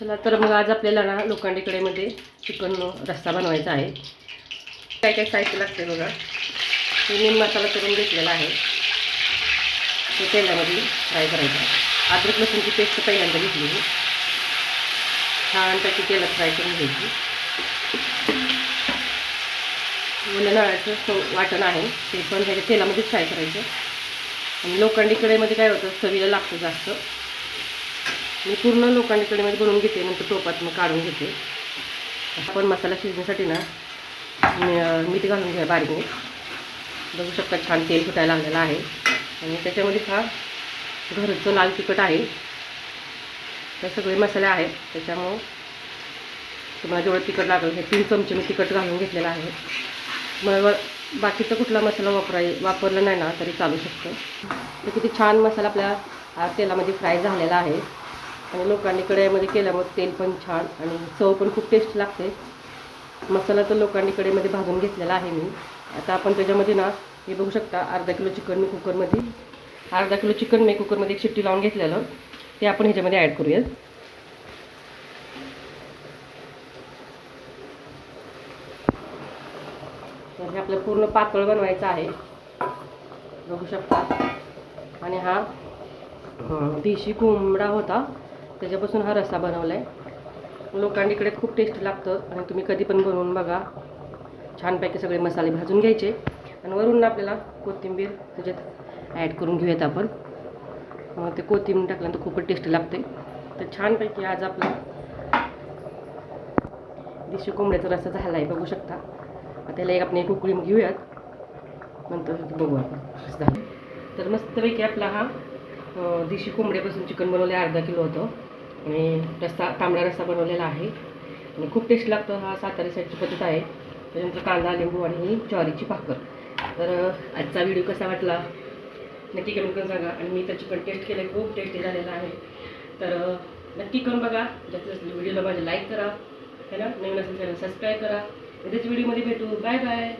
चला तर मग आज आपल्याला ना लोकांडीकडेमध्ये चिकन रस्ता बनवायचा आहे. काय काय साहित्य लागते बघा. मी मसाला करून घेतलेला आहे. तो तेलामध्ये फ्राय करायचा अद्रक लसूणची पेस्ट पहिल्यांदा घेतली मी. त्याची तेलात फ्राय करून घ्यायची. मुलं नाळाचं वाटण आहे. ते पण ह्याच्या तेलामध्येच फ्राय करायचं. आणि लोखंडी काय होतं? चवीला लागतं जास्त. मी पूर्ण लोकांनी कढईमध्ये बनवून घेते नंतर टोपात मग काढून घेते. आपण मसाला शिजण्यासाठी ना मीठ घालून घ्या बारीक मीठ. बघू शकता छान तेल फुटायला लागलेलं आहे. आणि त्याच्यामध्ये हा घरचं लाल तिखट आहे. त्या सगळे मसाले आहेत. त्याच्यामुळं तुम्हाला जेवढं तिखट लागेल हे तीन चमचे मी तिखट घालून घेतलेलं आहे. मग बाकीचा कुठला मसाला वापराय वापरला नाही ना तरी चालू शकतं. तर किती छान मसाला आपल्या तेलामध्ये फ्राय झालेला आहे. आणि लोकांनी कढईमध्ये केल्यामुळे तेल पण छान आणि चव पण खूप टेस्ट लागते. मसाला तर लोकांनी कढईमध्ये भाजून घेतलेला आहे मी. आता आपण त्याच्यामध्ये ना हे बघू शकता अर्धा किलो चिकन मी कुकरमध्ये अर्धा किलो चिकन मी कुकरमध्ये एक शिट्टी लावून घेतलेलं. ते आपण ह्याच्यामध्ये ॲड करूयात. तर हे आपलं पूर्ण पातळ बनवायचं आहे. बघू शकता. आणि हा देशी कोंबडा होता. त्याच्यापासून हा रस्सा बनवला आहे लोकांकडे खूप टेस्ट लागतं आणि तुम्ही कधी पण बनवून बघा. छानपैकी सगळे मसाले भाजून घ्यायचे. आणि वरून आपल्याला कोथिंबीर त्याच्यात ॲड करून घेऊयात आपण. मग ते कोथिंबीर टाकल्यानंतर खूपच टेस्ट लागते. तर छानपैकी आज आपला देशी कोंबड्याचा रस्सा झाला आहे बघू शकता. त्याला एक आपण एक उकळी घेऊयात. नंतर बघू आपण. झालं. तर मस्तपैकी आपला हा देशी कोंबड्यापासून चिकन बनवले अर्धा किलो होतं. आणि रस्सा तांबडा रस्सा बनवलेला आहे. आणि खूप टेस्ट लागतो हा सातारी साईडची पद्धत आहे. त्याच्यानंतर कांदा लिंबू आणि ही ज्वारीची भाकर. तर आजचा व्हिडिओ कसा वाटला? नक्की कमेंट करून सांगा. आणि मी तर चिकन टेस्ट केलं खूप टेस्टी झालेला आहे. तर नक्की करून बघा. जास्तीत जास्त व्हिडिओला माझे लाईक करा. है ना? नवीन असेल चॅनल सबस्क्राईब करा. उद्याच्या व्हिडिओमध्ये भेटू. Bye bye